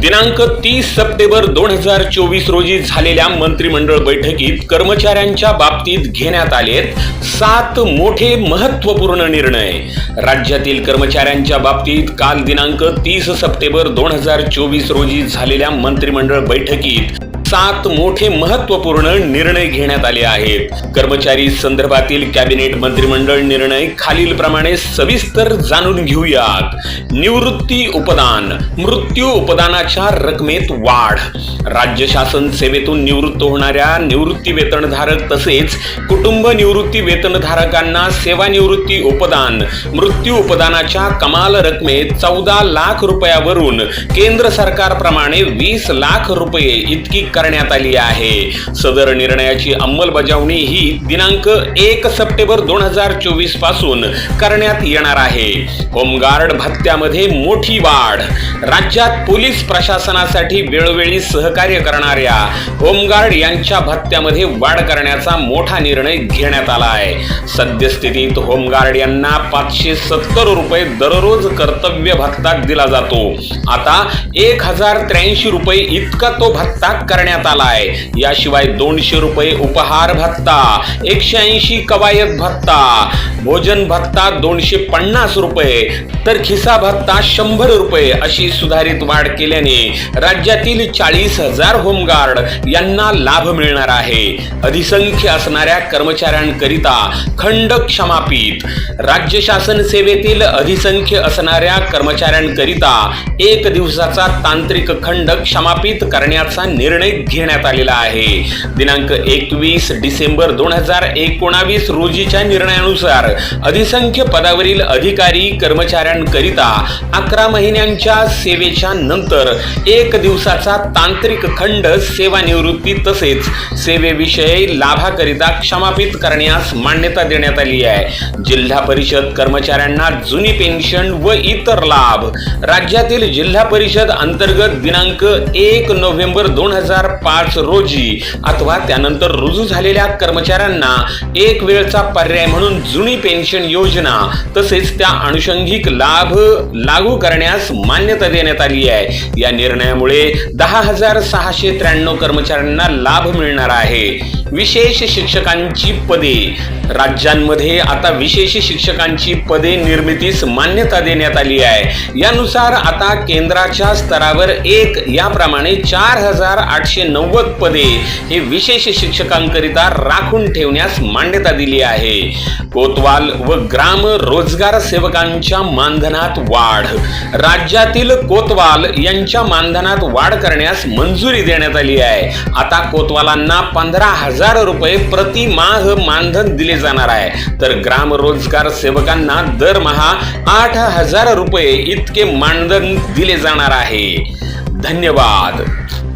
दिनांक तीस सप्टेंबर दोन हजार चोवीस रोजी झालेल्या मंत्रिमंडळ बैठकीत कर्मचाऱ्यांच्या बाबतीत घेण्यात आलेत सात मोठे महत्त्वपूर्ण निर्णय. राज्यातील कर्मचाऱ्यांच्या बाबतीत काल दिनांक तीस सप्टेंबर दोन हजार चोवीस रोजी झालेल्या मंत्रिमंडळ बैठकीत सात मोठे महत्त्वपूर्ण निर्णय घेण्यात आले आहेत. कर्मचारी संदर्भातील कॅबिनेट मंत्रिमंडळ निर्णय खालील प्रमाणे सविस्तर जाणून घेऊयात. निवृत्ती उपदान मृत्यू उपदानाच्या रकमेत वाढ. राज्य शासन सेवेतून निवृत्त होणाऱ्या निवृत्ती वेतनधारक तसेच कुटुंब निवृत्ती वेतनधारकांना सेवानिवृत्ती उपदान मृत्यू उपदानाच्या कमाल रकमेत चौदा लाख रुपयावरून केंद्र सरकारप्रमाणे वीस लाख रुपये इतकी करण्यात आली आहे. सदर निर्णयाची अंमलबजावणी ही दिनांक एक सप्टेंबर दोन हजार चोवीसपासून करण्यात येणार आहे. होमगार्ड भत्त्यामध्ये मोठी वाढ. राज्यात पोलीस प्रशासनासाठी वेळोवेळी सहकार्य करणाऱ्या होमगार्ड यांच्या भत्त्यामध्ये वाढ करण्याचा मोठा निर्णय घेण्यात आला आहे सद्यस्थितीत होमगार्ड यांना पाचशे सत्तर रुपये दररोज कर्तव्य भत्ता दिला जातो. आता एक हजार त्र्याऐंशी रुपये इतका तो भत्ता करण्यात करण्यात आलाय. याशिवाय दोनशे रुपये उपहार भत्ता एकशे ऐंशी कवायत भत्ता भोजन भत्ता दोनशे पन्नास रुपये तर खिसा भत्ता शंभर रुपये अशी सुधारित वाढ केल्याने राज्यातील चाळीस हजार होमगार्ड यांना लाभ मिळणार आहे. अधिसंख्य असणाऱ्या कर्मचाऱ्यांकरिता खंड क्षमापीत राज्य शासन सेवेतील अधिसंख्य असणाऱ्या कर्मचाऱ्यांकरिता एक दिवसाचा तांत्रिक खंड क्षमापित करण्याचा निर्णय घेण्यात आलेला आहे. दिनांक एकवीस डिसेंबर दोन हजार एकोणावीस रोजीच्या निर्णयानुसार अधिसंख्य पदावरील अधिकारी कर्मचाऱ्यांकरिता अकरा महिन्यांच्या सेवेच्या नंतर एक दिवसाचा तांत्रिक खंड सेवानिवृत्ती तसेच सेवेविषयी लाभाकरिता क्षमापित करण्यास मान्यता देण्यात आली आहे. जिल्हा परिषद कर्मचाऱ्यांना जुनी पेन्शन व इतर लाभ. राज्यातील जिल्हा परिषद अंतर्गत दिनांक एक नोव्हेंबर दोन हजार पाच रोजी अथवा त्यानंतर रुजू झालेल्या कर्मचाऱ्यांना एक वेळचा पर्याय म्हणून जुनी पेन्शन योजना तसेच त्या अनुषंगिक लाभ लागू करण्यास मान्यता देण्यात आली आहे. या निर्णयामुळे दहा हजार सहाशे त्र्याण्णव कर्मचाऱ्यांना लाभ मिळणार आहे. विशेष शिक्षकांची पदे. राज्यांमध्ये आता विशेष शिक्षकांची पदे निर्मितीस मान्यता देण्यात आली आहे. यानुसार आता केंद्राच्या स्तरावर एक याप्रमाणे चार हजार आठशे नव्वद पदे हे विशेष शिक्षकांकरिता राखून ठेवण्यास मान्यता दिली आहे. कोतवाल व ग्राम रोजगार सेवकांच्या मानधनात वाढ. राज्यातील कोतवाल यांच्या मानधनात वाढ करण्यास मंजुरी देण्यात आली आहे. आता कोतवालांना पंधरा हजार रुपये प्रति माह मानधन दिले जाणार आहे. तर ग्राम रोजगार सेवकांना दरमहा आठ हजार रुपये इतके मानधन दिले जाणार आहे. धन्यवाद.